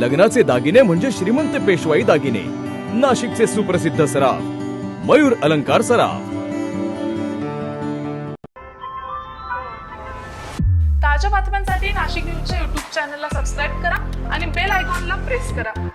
लग्नाचे दागिने म्हणजे श्रीमंत पेशवाई दागिने. नाशिकचे सुप्रसिद्ध सराफ मयूर अलंकार सराफ. ताज्या बातम्यांसाठी नाशिक न्यूजच्या युट्यूब चॅनलला सबस्क्राईब करा आणि बेल आयकॉनला प्रेस करा.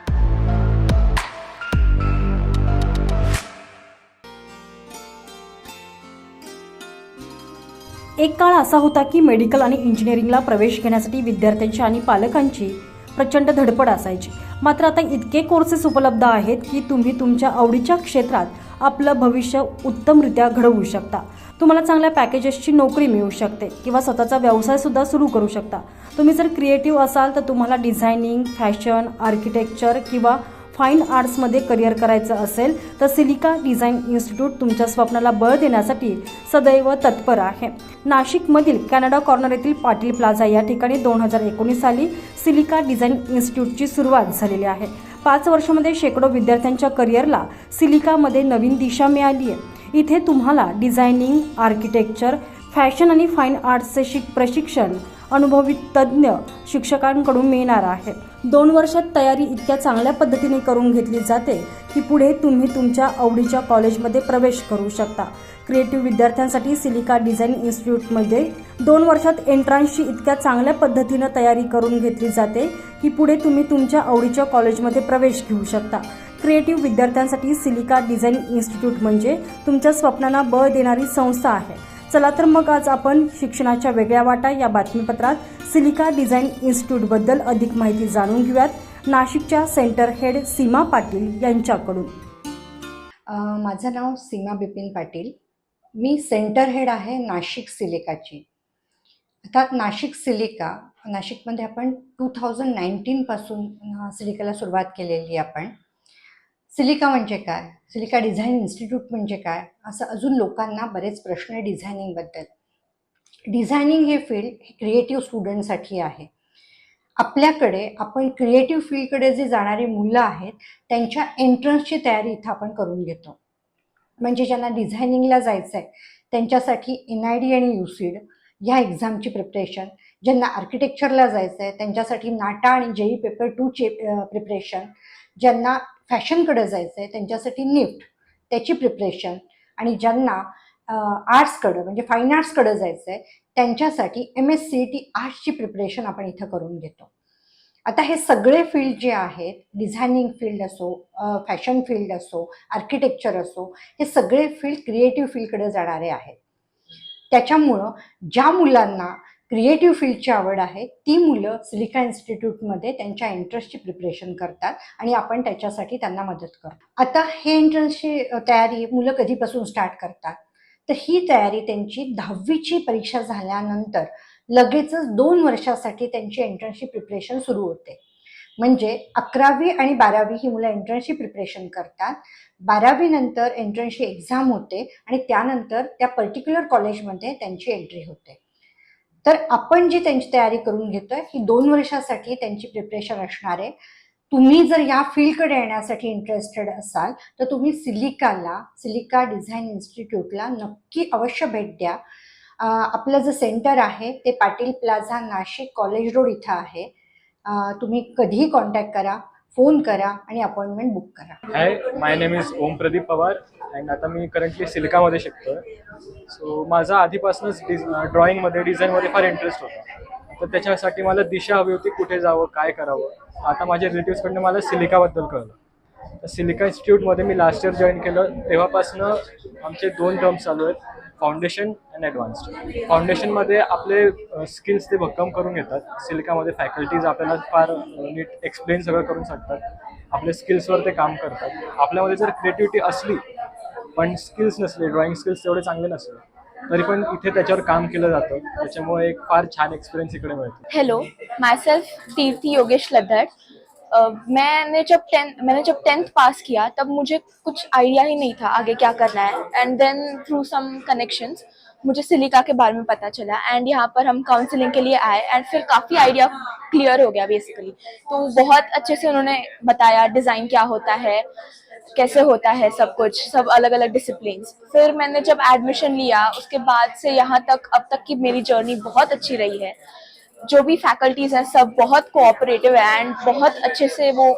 एक काळ असा होता की मेडिकल आणि इंजिनिअरिंगला प्रवेश घेण्यासाठी विद्यार्थ्यांची आणि पालकांची प्रचंड धडपड असायची. मात्र आता इतके कोर्सेस उपलब्ध आहेत की तुम्ही तुमच्या आवडीच्या क्षेत्रात आपलं भविष्य उत्तमरित्या घडवू शकता. तुम्हाला चांगल्या पॅकेजेसची नोकरी मिळू शकते किंवा स्वतःचा व्यवसायसुद्धा सुरू करू शकता. तुम्ही जर क्रिएटिव्ह असाल तर तुम्हाला डिझायनिंग फॅशन आर्किटेक्चर किंवा फाईन आर्ट्समध्ये करिअर करायचं असेल तर सिलिका डिझाईन इन्स्टिट्यूट तुमच्या स्वप्नाला बळ देण्यासाठी सदैव तत्पर आहे. नाशिकमधील कॅनडा कॉर्नर येथील पाटील प्लाझा या ठिकाणी दोन हजार एकोणीस साली सिलिका डिझाईन इन्स्टिट्यूटची सुरुवात झालेली आहे. पाच वर्षामध्ये शेकडो विद्यार्थ्यांच्या करिअरला सिलिकामध्ये नवीन दिशा मिळाली आहे. इथे तुम्हाला डिझायनिंग आर्किटेक्चर फॅशन आणि फाईन आर्ट्सचे शिक प्रशिक्षण अनुभवी तज्ज्ञ शिक्षकांकडून मिळणार आहे. दोन वर्षात तयारी इतक्या चांगल्या पद्धतीने करून घेतली जाते की पुढे तुम्ही तुमच्या आवडीच्या कॉलेजमध्ये प्रवेश करू शकता. क्रिएटिव्ह विद्यार्थ्यांसाठी सिलिका डिझाईन इन्स्टिट्यूटमध्ये दोन वर्षात एंट्रान्सची इतक्या चांगल्या पद्धतीनं तयारी करून घेतली जाते की पुढे तुम्ही तुमच्या आवडीच्या कॉलेजमध्ये प्रवेश घेऊ शकता. क्रिएटिव्ह विद्यार्थ्यांसाठी सिलिका डिझाईन इन्स्टिट्यूट म्हणजे तुमच्या स्वप्नांना बळ देणारी संस्था आहे. चला तर मग आज आपण शिक्षणाच्या वेगळ्या वाटा या बातमीपत्रात सिलिका डिझाईन इन्स्टिट्यूटबद्दल अधिक माहिती जाणून घेऊयात. नाशिकच्या सेंटर हेड सीमा पाटील यांच्याकडून. माझं नाव सीमा बिपिन पाटील. मी सेंटर हेड आहे नाशिक सिलिकाची. अर्थात नाशिक सिलिका नाशिकमध्ये आपण टू थाउजंड नाईन्टीनपासून सिलिकाला सुरुवात केलेली आपण. सिलिका म्हणजे काय? सिलिका डिझाईन इन्स्टिट्यूट म्हणजे काय? असं अजून लोकांना बरेच प्रश्न आहे डिझायनिंगबद्दल. डिझायनिंग हे फील्ड हे क्रिएटिव्ह स्टुडंटसाठी आहे. आपल्याकडे आपण क्रिएटिव्ह फील्डकडे जे जाणारी मुलं आहेत त्यांच्या एंट्रन्सची तयारी इथं आपण करून घेतो. म्हणजे ज्यांना डिझायनिंगला जायचं आहे त्यांच्यासाठी एन आय डी आणि युसीड ह्या एक्झामची प्रिपरेशन. ज्यांना आर्किटेक्चरला जायचं आहे त्यांच्यासाठी नाटा आणि जेई पेपर टूचे प्रिपरेशन. ज्यांना फॅशनकडे जायचं आहे त्यांच्यासाठी निफ्ट त्याची प्रिपरेशन आणि ज्यांना आर्ट्सकडं म्हणजे फाईन आर्ट्सकडं जायचं आहे त्यांच्यासाठी एम एस सी टी आर्ट्सची प्रिपरेशन आपण इथं करून घेतो. आता हे सगळे फील्ड जे आहेत डिझायनिंग फील्ड असो फॅशन फील्ड असो आर्किटेक्चर असो हे सगळे फील्ड क्रिएटिव्ह फील्डकडे जाणारे आहेत. त्याच्यामुळं ज्या मुलांना क्रिएटिव्ह फील्डची आवड आहे. ती मुलं सिलिका इन्स्टिट्यूटमध्ये त्यांच्या एंट्रन्सची प्रिपरेशन करतात आणि आपण त्याच्यासाठी त्यांना मदत करतो. आता हे एंट्रन्सची तयारी मुलं कधीपासून स्टार्ट करतात? तर ही तयारी त्यांची दहावीची परीक्षा झाल्यानंतर लगेचच दोन वर्षासाठी त्यांची एंट्रन्सची प्रिपरेशन सुरू होते. म्हणजे अकरावी आणि बारावी ही मुलं एंट्रन्सची प्रिपरेशन करतात. बारावी नंतर एंट्रन्सची एक्झाम होते आणि त्यानंतर त्या पर्टिक्युलर कॉलेजमध्ये त्यांची एंट्री होते. तर आपण जी त्यांची तयारी करून घेतोय ही दोन वर्षासाठी त्यांची प्रिपरेशन असणार आहे. तुम्ही जर या फील्डकडे येण्यासाठी इंटरेस्टेड असाल तर तुम्ही सिलिकाला सिलिका डिझाईन इन्स्टिट्यूटला नक्की अवश्य भेट द्या. आपलं जे सेंटर आहे ते Patil plaza Nashik college road इथं आहे. तुम्ही कधीही कॉन्टॅक्ट करा. फोन करा आणि अपॉइंटमेंट बुक करा. Hi my name is Om Pradeep Pawar and आता मी करंटली सिलिकामध्ये शिकतोय. सो माझा आधीपासूनच डिझ ड्रॉइंगमध्ये डिझाईनमध्ये फार इंटरेस्ट होता. तर त्याच्यासाठी मला दिशा हवी होती कुठे जावं काय करावं. आता माझ्या रिलेटिव्सकडनं मला सिलिकाबद्दल कळलं. तर सिलिका इन्स्टिट्यूटमध्ये मी लास्ट इयर जॉईन केलं. तेव्हापासनं आमचे दोन टर्म्स चालू आहेत. फाउंडेशन अँड ॲडव्हान्स्ड फाउंडेशनमध्ये आपले स्किल्स ते भक्कम करून घेतात. सिलिकामध्ये फॅकल्टीज आपल्याला फार नीट एक्सप्लेन सगळं करून सांगतात. आपल्या स्किल्सवर ते काम करतात. आपल्यामध्ये जर क्रिएटिव्हिटी असली पण स्किल्स नसले ड्रॉइंग स्किल्स तेवढे चांगले नसले तरी पण इथे त्याच्यावर काम केलं जातं. त्याच्यामुळे एक फार छान एक्सपिरियन्स इकडे मिळतो. Hello my self Tirthi Yogesh लद्दड़ मैंने जब टेंथ मैंने जब टेंथ पास किया, तब मुझे कुछ आइडिया ही नहीं था आगे क्या करना है। And then through some connections मुझे सिलिका के बारे में पता चला। एंड यहाँ पर हम काउंसलिंग के लिए आए एंड फिर काफ़ी आइडिया क्लियर हो गया बेसिकली तो बहुत अच्छे से उन्होंने बताया डिज़ाइन क्या होता है, कैसे होता है सब कुछ, सब अलग अलग डिसिप्लिन फिर मैंने जब एडमिशन लिया, उसके बाद से यहाँ तक, अब तक की मेरी जर्नी बहुत अच्छी रही है। जो भी फैकल्टीज हैं सब बहुत कोऑपरेटिव है एंड बहुत अच्छे से वो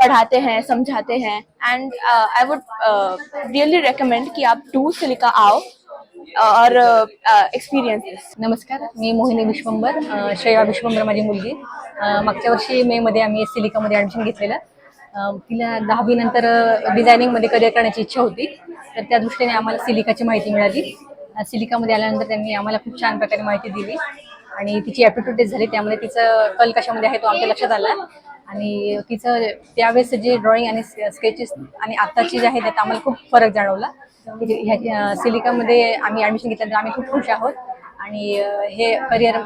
पढ़ाते हैं समझाते हैं। And I would really recommend कि आप टू सिलिका आओ और एक्सपीरियंस नमस्कार मी मोहिनी विश्वंबर श्रेया विश्वंबर माझी मुलगी। मागच्या वर्षी मेमध्ये आम्ही सिलिकामध्ये ॲडमिशन घेतलेलं. तिला दहावीनंतर अ, डिझायनिंगमध्ये करिअर करण्याची इच्छा होती. तर त्या दृष्टीने आम्हाला सिलिकाची माहिती मिळाली. सिलिकामध्ये आल्यानंतर त्यांनी आम्हाला खूप छान प्रकारे माहिती दिली. आणि तिची ॲप्टिट्यूड टेस्ट झाली त्यामुळे तिचं कल कशामध्ये आहे तो आमच्या लक्षात आला आणि तिचं त्यावेळेस जे ड्रॉइंग आणि स्केचेस आणि आत्ताची जे आहे त्यात आम्हाला खूप फरक जाणवला. म्हणजे ह्या सिलिकामध्ये आम्ही ॲडमिशन घेतल्यानंतर आम्ही खूप खुश आहोत. आणि हे करिअर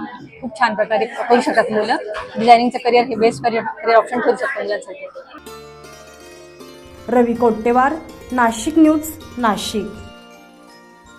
खूप छान प्रकारे करू शकतात मुलं. डिझायनिंगचं करिअर हे बेस्ट करिअर करिअर ऑप्शन ठरू शकतं मुलांसाठी. रवी कोट्टेवार नाशिक न्यूज नाशिक.